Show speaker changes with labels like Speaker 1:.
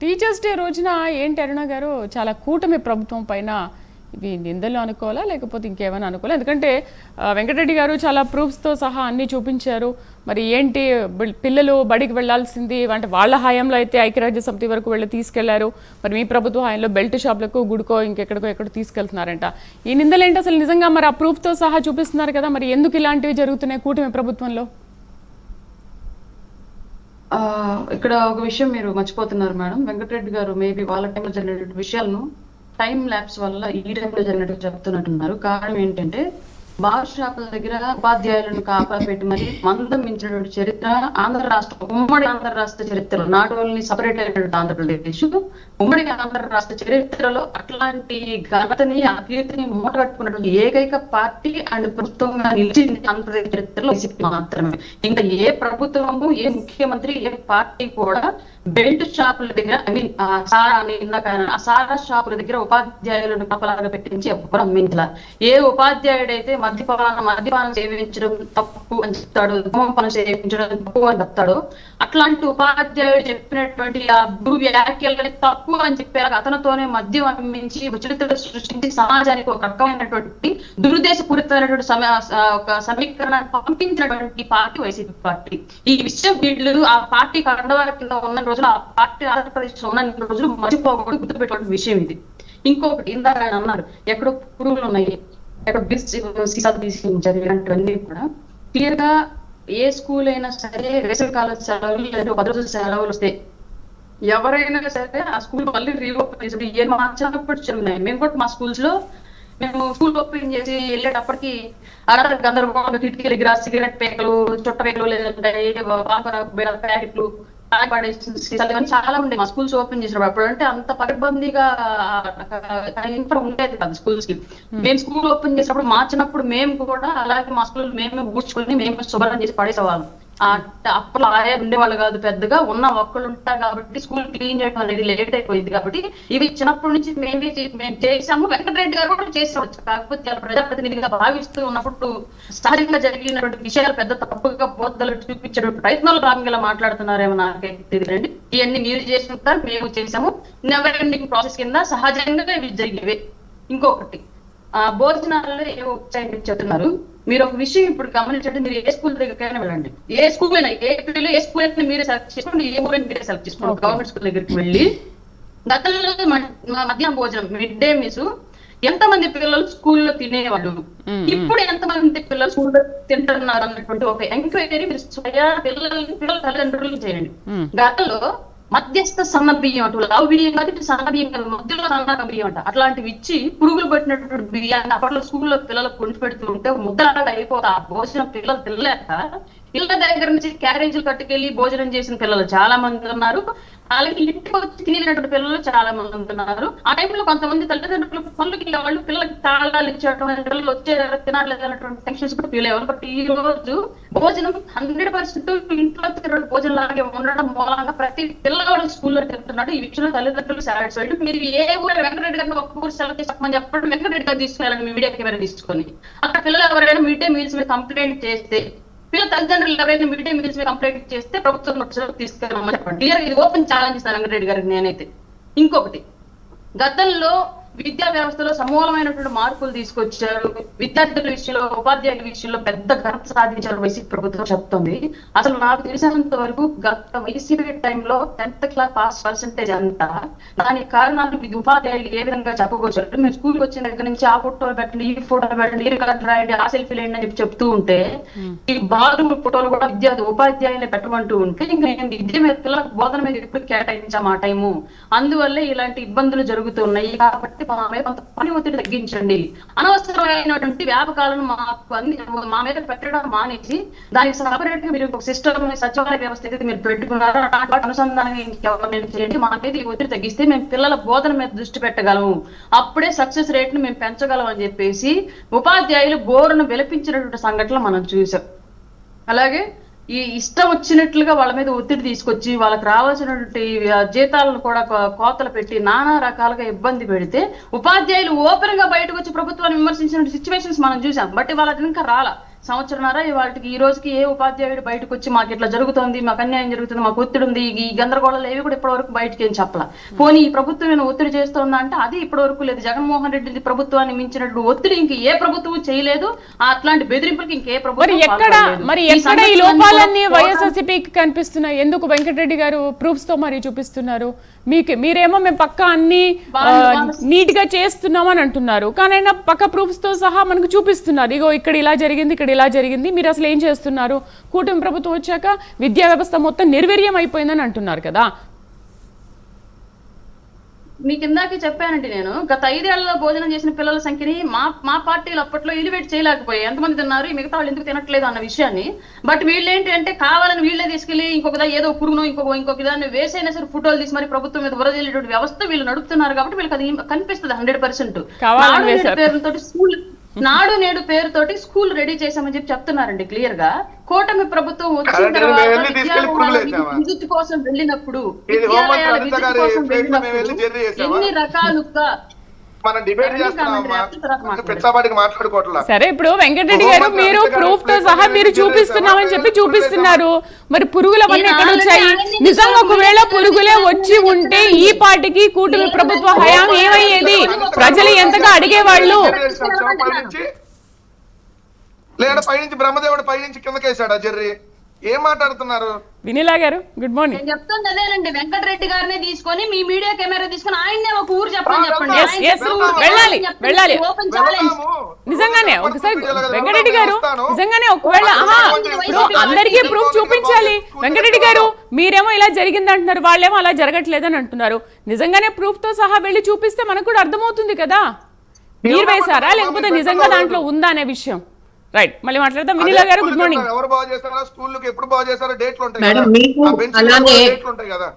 Speaker 1: Teachers day రోజున ఏంటి అరుణ గారు? చాలా కూటమి ప్రభుత్వం పైన ఇవి నిందలు అనుకోవాలా? లేకపోతే ఇంకేమైనా అనుకోవాలా? ఎందుకంటే వెంకటరెడ్డి గారు చాలా ప్రూఫ్స్తో సహా అన్ని చూపించారు. మరి ఏంటి పిల్లలు బడికి వెళ్ళాల్సింది? అంటే వాళ్ళ హయాంలో అయితే ఐక్యరాజ్య సమితి వరకు వెళ్ళి తీసుకెళ్ళారు. మరి మీ ప్రభుత్వ హయాంలో బెల్ట్ షాప్లకు గుడికో ఇంకెక్కడికో ఎక్కడో తీసుకెళ్తున్నారంట. ఈ నిందలు ఏంటి అసలు నిజంగా మరి ఆ ప్రూఫ్తో సహా చూపిస్తున్నారు కదా? మరి ఎందుకు ఇలాంటివి జరుగుతున్నాయి కూటమి ప్రభుత్వంలో?
Speaker 2: ఇక్కడ ఒక విషయం మీరు మర్చిపోతున్నారు మేడం. వెంకటరెడ్డి గారు మేబీ వాళ్ళ టైంలో జరిగిన విషయాలను టైం ల్యాబ్స్ వల్ల ఈ టైంలో జరిగినట్టు చెప్తున్నట్టున్నారు. కారణం ఏంటంటే బార్ షాపుల దగ్గర ఉపాధ్యాయులను కాపాపెట్టి మరి మందం మించినటువంటి చరిత్ర ఆంధ్ర రాష్ట్ర ఉమ్మడి ఆంధ్ర రాష్ట్ర చరిత్రలో నాట్ ఓన్లీ సపరేట్ అయినటువంటి ఆంధ్రప్రదేశ్ ఉమ్మడి ఆంధ్ర రాష్ట్ర చరిత్రలో అట్లాంటి ఘనతని అకీర్తిని మూటగట్టుకున్నటువంటి ఏకైక పార్టీ అండ్ ప్రభుత్వంగా నిలిచింది ఆంధ్రప్రదేశ్ చరిత్రలో మాత్రమే. ఇంకా ఏ ప్రభుత్వము ఏ ముఖ్యమంత్రి ఏ పార్టీ కూడా బెల్ట్ షాపుల దగ్గర ఐ మీన్ సారా అని ఇందాక ఆ సారా షాపుల దగ్గర ఉపాధ్యాయులను కపలాగా పెట్టించి ఎవ్వరు అమ్మించాల. ఏ ఉపాధ్యాయుడైతే మద్యపానం మద్యపానం సేవించడం తప్పు అని చెప్తాడు ధూమపానం సేవించడం తప్పు అని చెప్తాడు అట్లాంటి ఉపాధ్యాయుడు చెప్పినటువంటి ఆ దురు వ్యాఖ్యలని తప్పు అని చెప్పారు అతనితోనే మద్యం అమ్మించి విచలితులు సృష్టించి సమాజానికి ఒక రకమైనటువంటి దురుద్దేశపూరితమైనటువంటి సమ ఒక సమీకరణ పంపించినటువంటి పార్టీ వైసీపీ పార్టీ. ఈ విషయం వీళ్ళు ఆ పార్టీ కండవాల కింద ఉన్న రోజు రోజులు ఆ పార్టీ ఆంధ్రప్రదేశ్ ఉన్న రోజులు మర్చిపోకూడదు గుర్తుపెట్టుకోవడం విషయం ఇది. ఇంకొకటి ఇందాక ఆయన అన్నారు ఎక్కడో పురుగులు ఉన్నాయి ఎక్కడ బిల్స్ సీసాలు తీసుకుంటారు ఇలాంటివన్నీ కూడా. క్లియర్గా ఏ స్కూల్ అయినా సరే వేసవి కాల సెలవులు లేదా పది రోజుల సెలవులు వస్తాయి ఎవరైనా సరే ఆ స్కూల్ మళ్ళీ రీఓపెన్ చేసి ఏ మార్చినప్పుడు చెల్లినాయి మేము కూడా మా స్కూల్స్లో మేము స్కూల్ ఓపెన్ చేసి వెళ్ళేటప్పటికి అలా గందరగోళంగా కిటికీలు దగ్గర సిగరెట్ పేకలు చుట్ట పేకలు లేదంటే పాపర ప్యాకెట్లు ఇవన్నీ చాలా ఉండే మా స్కూల్స్ ఓపెన్ చేసినప్పుడు అప్పుడు అంటే అంత పకడ్బందీగా ఇన్ఫ్రా ఉండేది కాదు స్కూల్స్కి మేము స్కూల్ ఓపెన్ చేసినప్పుడు మార్చినప్పుడు మేము కూడా అలాగే మా స్కూల్ మేమే ఊడ్చుకొని మేము శుభ్రం చేసి పడేసేవాళ్ళం. అప్పుడు ఆయా ఉండేవాళ్ళు కాదు పెద్దగా ఉన్న ఒక్కళ్ళు ఉంటారు కాబట్టి స్కూల్ క్లీన్ చేయడం అనేది లేట్ అయిపోయింది కాబట్టి ఇవి చిన్నప్పటి నుంచి మేమే మేము చేసాము వెంకటరెడ్డి గారు కూడా చేసేవచ్చు కాకపోతే ప్రజాప్రతినిధిగా భావిస్తూ ఉన్నప్పుడు సహజంగా జరిగినటువంటి విషయాలు పెద్ద తప్పుగా బోధలు చూపించడం ప్రయత్నాలు భాగంగా మాట్లాడుతున్నారేమో నాకైతే తెలియదండి. ఇవన్నీ మీరు చేస్తుంటారు మేము చేసాము నెవర్ ఎండింగ్ ప్రాసెస్ కింద సహజంగా ఇవి జరిగేవి. ఇంకొకటి ఆ భోజనాల్లో ఏవో వచ్చాయని చెప్తున్నారు మీరు ఒక విషయం ఇప్పుడు గమనించండి మీరు ఏ స్కూల్ దగ్గరికైనా వెళ్ళండి ఏ స్కూల్ అయినా ఏ పిల్లలు ఏ స్కూల్ అయినా మీరే సెలెక్ట్ చేసుకోండి ఏ ఊరైనా మీరే సెలెక్ట్ చేసుకోండి. గవర్నమెంట్ స్కూల్ దగ్గరికి వెళ్ళి గతంలో మధ్యాహ్నం భోజనం మిడ్ డే మీస్ ఎంత మంది పిల్లలు స్కూల్లో తినేవాళ్ళు. ఇప్పుడు ఎంత మంది పిల్లలు స్కూల్లో తింటున్నారు అన్నటువంటి ఒక ఎంక్వైరీ మీరు స్వయా పిల్లలు పిల్లల తల్లిదండ్రులు చేయండి. గతంలో మధ్యస్థ సన్న బియ్యం అటు లావు బియ్యం కాదు సన్న బియ్యం కాదు మధ్యలో సన్న బియ్యం అంట. అట్లాంటివి ఇచ్చి పురుగులు పట్టినటువంటి బియ్యాన్ని అప్పట్లో స్కూల్లో పిల్లలకు కొండి పెడుతూ ఉంటే ముద్దలాడ అయిపోతా. ఆ భోజనం పిల్లలు తినలేక ఇళ్ళ దగ్గర నుంచి క్యారేజీలు కట్టుకెళ్ళి భోజనం చేసిన పిల్లలు చాలా మంది ఉన్నారు. అలాగే ఇంటికి వచ్చి తినేటటువంటి పిల్లలు చాలా మంది ఉంటున్నారు ఆ టైంలో కొంతమంది తల్లిదండ్రులు పనులకి వెళ్ళే వాళ్ళు పిల్లలకి తాళాలు ఇచ్చేయడం పిల్లలు వచ్చే తినాలేదు అనేటువంటి టెన్షన్స్ కూడా ఫీల్ అయ్యారు బట్ ఈ రోజు భోజనం హండ్రెడ్ పర్సెంట్ ఇంట్లో తిరగడం భోజనం లాగే ఉండడం మూలంగా ప్రతి పిల్లవాడు స్కూల్లో తిరుగుతున్నాడు ఈ విషయంలో తల్లిదండ్రులు సాటిస్ఫైడ్ మీరు ఏ ఊరు వెంకటరెడ్డి గారిని ఒక్క ఊరు సెలవు చెప్పమని చెప్పడం. వెంకటరెడ్డి గారు తీసుకెళ్ళండి మీడియా కెమెరా తీసుకొని. అక్కడ పిల్లలు ఎవరైనా మిడ్ డే మీల్స్ మీద కంప్లైంట్ చేస్తే పిల్లల తల్లిదండ్రులు ఎవరైనా మిడ్ డే మీల్స్ మీద కంప్లైంట్ చేస్తే ప్రభుత్వం నోటీసులు తీసుకెళ్ళమని చెప్పండి. క్లియర్ ఇది ఓపెన్ ఛాలెంజ్ ఇస్తాను వెంకటరెడ్డి గారికి నేనైతే. ఇంకొకటి గతంలో విద్యా వ్యవస్థలో సమూలమైనటువంటి మార్పులు తీసుకొచ్చారు. విద్యార్థుల విషయంలో ఉపాధ్యాయుల విషయంలో పెద్ద ఘనత సాధించారు వైసీపీ ప్రభుత్వం చెప్తుంది. అసలు నాకు తెలిసినంత వరకు గత వైసీపీ టైంలో టెన్త్ క్లాస్ పాస్ పర్సెంటేజ్ అంతా దానికి కారణాలు ఇది ఉపాధ్యాయులు ఏ విధంగా చెప్పుకోవచ్చు మీరు స్కూల్కి వచ్చిన దగ్గర నుంచి ఆ ఫోటోలు పెట్టండి ఈ ఫోటోలు పెట్టండి ఈ కలర్ రాయండి ఆ సెల్ఫీ లేండి అని చెప్పి చెప్తూ ఉంటే ఈ బాత్రూమ్ ఫోటోలు కూడా విద్యార్థి ఉపాధ్యాయులే పెట్టమంటూ ఉంటే ఇంకా నేను విద్య మీద పిల్లలకు బోధన మీద ఎప్పుడు కేటాయించాం ఆ టైము? అందువల్లే ఇలాంటి ఇబ్బందులు జరుగుతున్నాయి. కాబట్టి మా మీద కొంత పని ఒత్తిడి తగ్గించండి. అనవసరమైనటువంటి వ్యాపకాలను మాకు అంది మా మీద పెట్టడం మానేసి దానికి సపరేట్గా మీరు ఒక సిస్టమ్ సచివాలయ వ్యవస్థ ఏదైతే మీరు పెట్టుకున్నారో అలాంటి వాటి అనుసంధానం చేయండి మా మీద ఈ ఒత్తిడి తగ్గిస్తే మేము పిల్లల బోధన మీద దృష్టి పెట్టగలము. అప్పుడే సక్సెస్ రేట్ను మేము పెంచగలం అని చెప్పేసి ఉపాధ్యాయులు బోరును విలపించినటువంటి సంఘటనలు మనం చూసాం. అలాగే ఈ ఇష్టం వచ్చినట్లుగా వాళ్ళ మీద ఒత్తిడి తీసుకొచ్చి వాళ్ళకి రావాల్సినటువంటి జీతాలను కూడా కోతలు పెట్టి నానా రకాలుగా ఇబ్బంది పెడితే ఉపాధ్యాయులు ఓపెన్గా బయటకు వచ్చి ప్రభుత్వాన్ని విమర్శించిన సిచ్యువేషన్స్ మనం చూసాం. బట్ వాళ్ళ ఇంకా రాలా. సంవత్సరంన్నర ఇవాళకి ఈ రోజుకి ఏ ఉపాధ్యాయుడు బయటకు వచ్చి మాకు ఇట్లా జరుగుతోంది మాకు అన్యాయం జరుగుతుంది మాకు ఒత్తిడి ఉంది ఈ గందరగోళాలు ఏవి కూడా ఇప్పటి వరకు బయటకి ఏం చెప్పాల. పోనీ ఈ ప్రభుత్వం ఒత్తిడి చేస్తోందా అంటే అది ఇప్పటి వరకు లేదు. జగన్మోహన్ రెడ్డి ప్రభుత్వాన్ని మించినట్టు ఒత్తిడి ఇంక ఏ ప్రభుత్వం చేయలేదు. అట్లాంటి బెదిరింపులకి ఇంకే ప్రభుత్వం
Speaker 1: ఎక్కడ. మరి
Speaker 2: ఈ
Speaker 1: ఎక్కడ ఈ
Speaker 2: సంఘటనలన్నీ
Speaker 1: లోపాలన్నీ
Speaker 2: కూడా
Speaker 1: వైఎస్ఆర్సీపీకి కనిపిస్తున్నాయి? ఎందుకు వెంకటరెడ్డి గారు ప్రూఫ్స్తో మరి చూపిస్తున్నారు? మీకు మీరేమో మేము పక్క అన్ని నీట్గా చేస్తున్నాం అని అంటున్నారు. కానీ పక్క ప్రూఫ్స్తో సహా మనకు చూపిస్తున్నారు. ఇగో ఇక్కడ ఇలా జరిగింది ఇక్కడ ఇలా జరిగింది. మీరు అసలు ఏం చేస్తున్నారు? కూటమి ప్రభుత్వం వచ్చాక విద్యా వ్యవస్థ మొత్తం నిర్వీర్యం అయిపోయిందని అంటున్నారు కదా.
Speaker 2: మీకు ఇందాకే చెప్పానండి నేను గత ఐదేళ్ళలో భోజనం చేసిన పిల్లల సంఖ్యని మా మా పార్టీలు అప్పట్లో ఎలివేట్ చేయలేకపోయాయి. ఎంతమంది తిన్నారు? మిగతా వాళ్ళు ఎందుకు తినట్లేదు అన్న విషయాన్ని. బట్ వీళ్ళు ఏంటి అంటే కావాలని వీళ్ళే తీసుకెళ్ళి ఇంకొక ఏదో పురుగును ఇంకొక ఇంకొక దాన్ని వేసైనా సరే ఫోటోలు తీసి మరి ప్రభుత్వం మీద వరదలేటువంటి వ్యవస్థ వీళ్ళు నడుపుతున్నారు కాబట్టి వీళ్ళకి అది కనిపిస్తుంది హండ్రెడ్ పర్సెంట్. స్కూల్ నాడు నేడు పేరుతోటి స్కూల్ రెడీ చేశామని చెప్పి చెప్తున్నారండి క్లియర్గా కూటమి ప్రభుత్వం వచ్చిన. తర్వాత? విద్యుత్ కోసం వెళ్ళినప్పుడు విద్యాలయాల విద్యుత్ కోసం వెళ్ళినప్పుడు? ఎన్ని రకాలుగా
Speaker 3: మనం డిబేట్ మాట్లాడుకోవట్లా?
Speaker 1: సరే ఇప్పుడు వెంకటరెడ్డి గారు మీరు
Speaker 3: ప్రూఫ్తో
Speaker 1: సహా మీరు చూపిస్తున్నామని చెప్పి? చూపిస్తున్నారు. మరి పురుగులు అవన్నీ
Speaker 2: నేను
Speaker 1: ఎక్కడ వచ్చాయి? నిజంగా ఒకవేళ. పురుగులే వచ్చి ఉంటే ఈ పార్టీకి కూటమి ప్రభుత్వ హయాం ఏమయ్యేది? ప్రజలు ఎంతగా అడిగేవాళ్ళు?
Speaker 3: లేదా పైనుంచి బ్రహ్మదేవుడు పైనుంచి కిందకేసాడా జర్రి? ఏం మాట్లాడుతున్నారు?
Speaker 1: వినిలా గారు గుడ్ మార్నింగ్
Speaker 2: నేను చెప్తుంది అదేనండి వెంకటరెడ్డి గారినే తీసుకొని మీ మీడియా కెమెరా తీసుకొని ఆయన్నే ఒక ఊరు చెప్పండి.
Speaker 1: వెళ్ళాలి. వెళ్ళాలి. నిజంగానే ఒకసారి. వెంకటరెడ్డి గారు. నిజంగానే ఒకవేళ. ఇప్పుడు. అందరికీ. ప్రూఫ్ చూపించాలి. వెంకటరెడ్డి గారు మీరేమో ఇలా జరిగింది అంటున్నారు వాళ్ళేమో అలా జరగట్లేదని అంటున్నారు. నిజంగానే ప్రూఫ్తో సహా వెళ్ళి చూపిస్తే మనకు కూడా అర్థమవుతుంది కదా? మీరు వేశారా? లేకపోతే నిజంగా దాంట్లో ఉందా అనే విషయం? రైట్ మళ్ళీ మాట్లాడదాం. వినిలా గారు గుడ్ మార్నింగ్
Speaker 3: ఎవరు బాగు చేస్తారా? స్కూళ్ళకి ఎప్పుడు బాగు చేస్తారో? డేట్లు ఉంటాయి
Speaker 4: మేడం,
Speaker 3: కదా.
Speaker 4: అలానే-
Speaker 3: డేట్లు ఉంటాయి కదా.